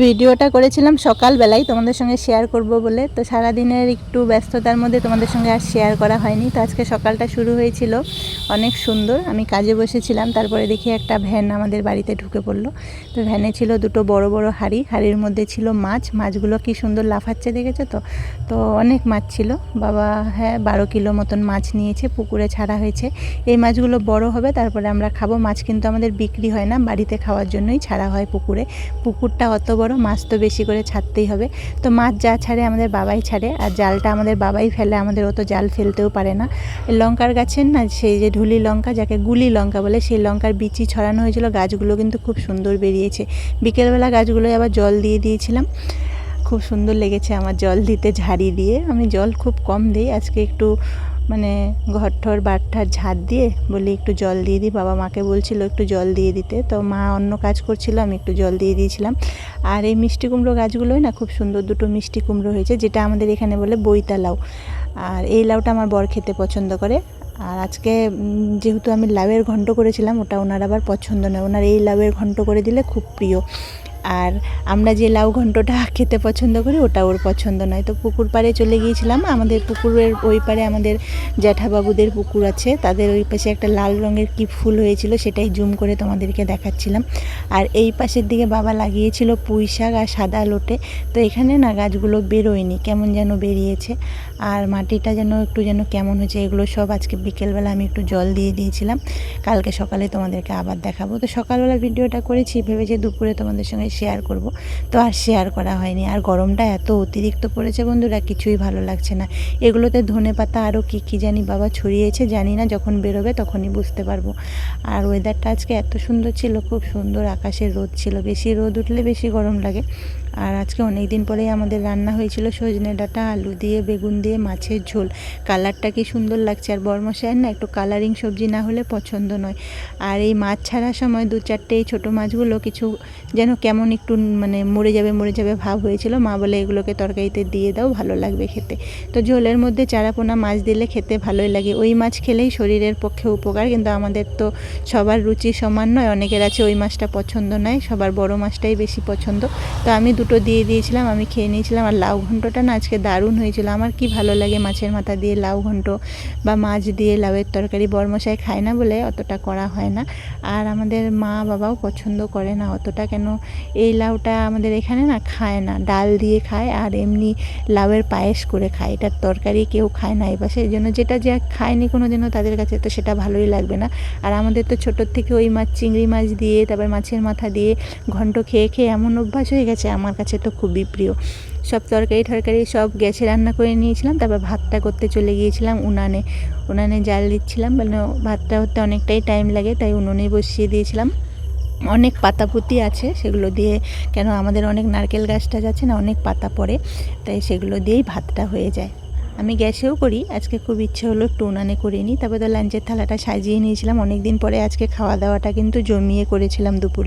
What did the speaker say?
ভিডিওটা করেছিলাম সকালবেলায় তোমাদের সঙ্গে শেয়ার করব বলে। তো সারাদিনের একটু ব্যস্ততার মধ্যে তোমাদের সঙ্গে আর শেয়ার করা হয়নি। তো আজকে সকালটা শুরু হয়েছিল অনেক সুন্দর। আমি কাজে বসেছিলাম, তারপরে দেখি একটা ভ্যান আমাদের বাড়িতে ঢুকে পড়ল। তো ভ্যানে ছিল দুটো বড় বড় হাঁড়ি। হাঁড়ির মধ্যে ছিল মাছ। মাছগুলো কি সুন্দর লাফাচ্ছে দেখেছ তো? তো অনেক মাছ ছিল। বাবা হ্যাঁ বারো কিলো মতন মাছ নিয়েছে, পুকুরে ছাড়া হয়েছে। এই মাছগুলো বড় হবে, তারপরে আমরা খাব। মাছ কিন্তু আমাদের বিক্রি হয় না, বাড়িতে খাওয়ার জন্যই ছাড়া হয় পুকুরে। পুকুরটা অত বড়, মাছ তো বেশি করে ছাড়তেই হবে। তো মাছ যা ছাড়ে আমাদের বাবাই ছাড়ে, আর জালটা আমাদের বাবাই ফেলে, আমাদের অত জাল ফেলতেও পারে না। লঙ্কার গাছের না, সেই যে ঢুলি লঙ্কা, যাকে গুলি লঙ্কা বলে, সেই লঙ্কার বিচি ছড়ানো হয়েছিল। গাছগুলো কিন্তু খুব সুন্দর বেরিয়েছে। বিকেলবেলা গাছগুলোয় আবার জল দিয়ে দিয়েছিলাম। খুব সুন্দর লেগেছে আমার জল দিতে ঝাড়ি দিয়ে। আমি জল খুব কম দিই, আজকে একটু মানে ঘর ঠর বাটঠার ঝাড় দিয়ে বলি, একটু জল দিয়ে দিই বাবা মাকে বলছিল, একটু জল দিয়ে দিতে। তো মা অন্য কাজ করছিল, আমি একটু জল দিয়ে দিয়েছিলাম। আর এই মিষ্টি কুমড়ো গাছগুলোই না খুব সুন্দর দুটো মিষ্টি কুমড়ো হয়েছে, যেটা আমাদের এখানে বলে বইতা লাউ। আর এই লাউটা আমার বর খেতে পছন্দ করে। আর আজকে যেহেতু আমি লাউয়ের ঘন্ট করেছিলাম, ওটা ওনার আবার পছন্দ নয়। ওনার এই লাউয়ের ঘন্ট করে দিলে খুব প্রিয়। আর আমরা যে লাউ ঘন্টটা খেতে পছন্দ করি, ওটা ওর পছন্দ নয়। তো পুকুর পাড়ে চলে গিয়েছিলাম। আমাদের পুকুরের ওই পাড়ে আমাদের জ্যাঠাবাবুদের পুকুর আছে। তাদের ওই পাশে একটা লাল রঙের কি ফুল হয়েছিল, সেটাই জুম করে তোমাদেরকে দেখাচ্ছিলাম। আর এই পাশের দিকে বাবা লাগিয়েছিল পুঁই শাক আর সাদা লোটে। তো এখানে না গাছগুলো বেরোয়নি, কেমন যেন বেরিয়েছে। আর মাটিটা যেন একটু যেন কেমন হয়েছে, এগুলো সব আজকে বিকেলবেলা আমি একটু জল দিয়ে দিয়েছিলাম। কালকে সকালে তোমাদেরকে আবার দেখাবো। তো সকালবেলা ভিডিওটা করেছি, ভেবেছি দুপুরে তোমাদের সঙ্গে শেয়ার করব। তো আর শেয়ার করা হয়নি। আর গরমটা এত অতিরিক্ত পড়েছে বন্ধুরা, কিছুই ভালো লাগছে না। এগুলোতে ধনে পাতা আরও কী কী জানি বাবা ছড়িয়েছে, জানি না যখন বেরোবে তখনই বুঝতে পারব। আর ওয়েদারটা আজকে এত সুন্দর ছিল, খুব সুন্দর আকাশের রোদ ছিল। বেশি রোদ উঠলে বেশি গরম লাগে। আর আজকে অনেক দিন পরেই আমাদের রান্না হয়েছিল সজনে ডাঁটা, আলু দিয়ে, বেগুন দিয়ে, মাছের ঝোল। কালারটা কি সুন্দর লাগছে। আর বরমশাইয়ের না একটু কালারিং সবজি না হলে পছন্দ নয়। আর এই মাছ ছাড়ার সময় দু চারটে এই ছোটো মাছগুলো কিছু যেন কেমন একটু মানে মরে যাবে মরে যাবে ভাব হয়েছিল। মা বলে, এগুলোকে তরকারিতে দিয়ে দাও, ভালো লাগবে খেতে। তো ঝোলের মধ্যে চারাপোনা মাছ দিলে খেতে ভালোই লাগে। ওই মাছ খেলেই শরীরের পক্ষে উপকার, কিন্তু আমাদের তো সবার রুচি সমান নয়। অনেকের আছে ওই মাছটা পছন্দ নয়, সবার বড় মাছটাই বেশি পছন্দ। তো আমি দুটো দিয়ে দিয়েছিলাম, আমি খেয়ে নিয়েছিলাম আর লাউ ঘন্টটা না আজকে দারুণ হয়েছিল। আমার কি ভালো লাগে মাছের মাথা দিয়ে লাউ ঘন্ট বা মাছ দিয়ে লাউয়ের তরকারি বরমশাই খায় না বলে অতটা করা হয় না। আর আমাদের মা বাবাও পছন্দ করে না অতটা কেন এই লাউটা আমাদের এখানে না খায় না, ডাল দিয়ে খায় আর এমনি লাউয়ের পায়েস করে খায়। এটার তরকারি কেউ খায় না এবার সেই জন্য যেটা যে খায়নি কোনো দিনও তাদের কাছে তো সেটা ভালোই লাগবে না। আর আমাদের তো ছোটোর থেকে ওই মাছ, চিংড়ি মাছ দিয়ে, তারপর মাছের মাথা দিয়ে ঘন্ট খেয়ে খেয়ে এমন অভ্যাস হয়ে গেছে, আমার কাছে তো খুবই প্রিয়। সব তরকারি টরকারি সব গ্যাসে রান্না করে নিয়েছিলাম, তারপর ভাতটা করতে চলে গিয়েছিলাম উনানে। উনানে জাল দিচ্ছিলাম মানে ভাতটা হতে অনেকটাই টাইম লাগে, তাই উনুনে বসিয়ে দিয়েছিলাম। অনেক পাতাপুতি আছে, সেগুলো দিয়ে কেন আমাদের অনেক নারকেল গাছ টাছ আছে না, অনেক পাতা পড়ে, তাই সেগুলো দিয়েই ভাতটা হয়ে যায়। আমি গ্যাসেও করি, আজকে খুব ইচ্ছে হলো একটু উনানে করে নিই। তারপরে তো লাঞ্চের থালাটা সাজিয়ে নিয়েছিলাম অনেক দিন পরে আজকে খাওয়া দাওয়াটা কিন্তু জমিয়ে করেছিলাম দুপুরে।